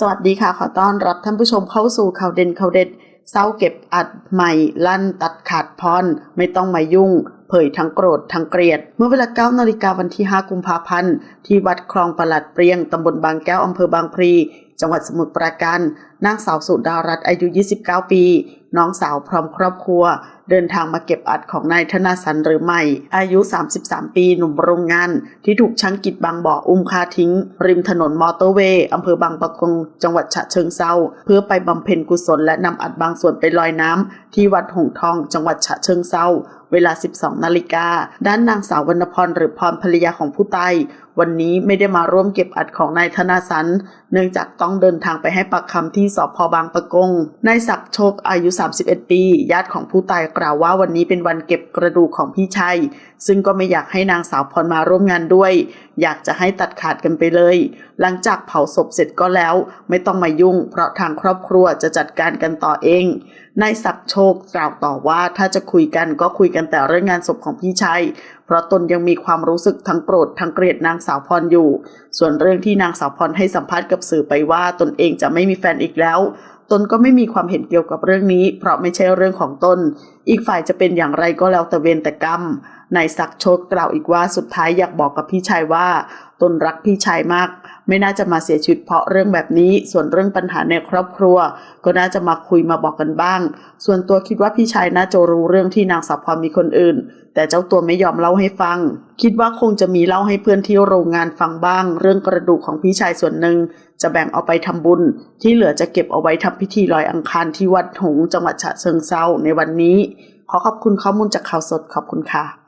สวัสดีค่ะ ขอต้อนรับท่านผู้ชมเข้าสู่ข่าวเด่นข่าวเด็ดเศร้าเก็บอัดใหม่ลั่นตัดขาดพรไม่ต้องมายุ่ง เผยทั้งโกรธทั้งเกลียด เมื่อเวลา9นาฬิกาวันที่ 5 กุมภาพันธ์ ที่วัดคลองประหลัดเปรียง ตำบลบางแก้ว อำเภอบางพลี จังหวัดสมุทรปราการ นางสาวสุดารัตน์อายุ 29 ปี น้องสาวพร้อมครอบครัว เดินทางมาเก็บอัดของนายธนาสันหรือไม่ อายุ 33 ปี หนุ่มโรงงาน ที่ถูกช่างกิจบางบ่ออุ้มคาทิ้ง ริมถนนมอเตอร์เวย์อำเภอบางปะกง จังหวัดฉะเชิงเซาเพื่อไปบำเพ็ญกุศลและนำอัดบางส่วนไปลอยน้ำที่วัดหงทอง จังหวัดฉะเชิงเซาเวลา 12 นาฬิกา ด้านนางสาววรรณพรหรือพรภรรยาของผู้ตายวันนี้ไม่ได้มาร่วมเก็บอัดของนายธนาสัน เนื่องจากต้องเดินทางไปให้ปากคำที่สพบางปะกง นายศักดิ์โชคอายุ 31 ปี ญาติของผู้ตายกล่าวว่าวันนี้เป็นวันเก็บกระดูกของพี่ชัย ซึ่งก็ไม่อยากให้นางสาวพรมาร่วมงานด้วย อยากจะให้ตัดขาดกันไปเลย หลังจากเผาศพเสร็จก็แล้ว ไม่ต้องมายุ่ง เพราะทางครอบครัวจะจัดการกันต่อเอง นายศักดิ์โชคกล่าวต่อว่าถ้าจะคุยกันก็คุยกันแต่เรื่องงานศพของพี่ชัย เพราะตนยังมีความรู้สึกทั้งโกรธทั้งเกลียดนางสาวพรอยู่ ส่วนเรื่องที่นางสาวพรให้สัมภาษณ์กับสื่อไปว่าตนเองจะไม่มีแฟนอีกแล้ว ตนก็ไม่มีความเห็นเกี่ยวกับเรื่องนี้ เพราะไม่ใช่เรื่องของตน อีกฝ่ายจะเป็นอย่างไรก็แล้วแต่เวรแต่กรรมนายศักดิ์โชคกล่าวอีกว่าสุดท้ายอยากบอกกับพี่ชายว่า ตนรักพี่ชายมาก ไม่น่าจะมาเสียชีวิตเพราะเรื่องแบบนี้ ส่วนเรื่องปัญหาในครอบครัว ก็น่าจะมาคุยมาบอกกันบ้าง ส่วนตัวคิดว่าพี่ชายน่าจะรู้เรื่องที่นางสาวพรมีคนอื่น แต่เจ้าตัวไม่ยอมเล่าให้ฟัง คิดว่าคงจะมีเล่าให้เพื่อนที่โรงงานฟังบ้าง เรื่องกระดูกของพี่ชายส่วนหนึ่งจะแบ่งเอาไปทำบุญ ที่เหลือจะเก็บเอาไว้ทำพิธีลอยอังคารที่วัดหงจังหวัดฉะเชิงเซาในวันนี้ ขอขอบคุณข้อมูลจากข่าวสดขอบคุณค่ะ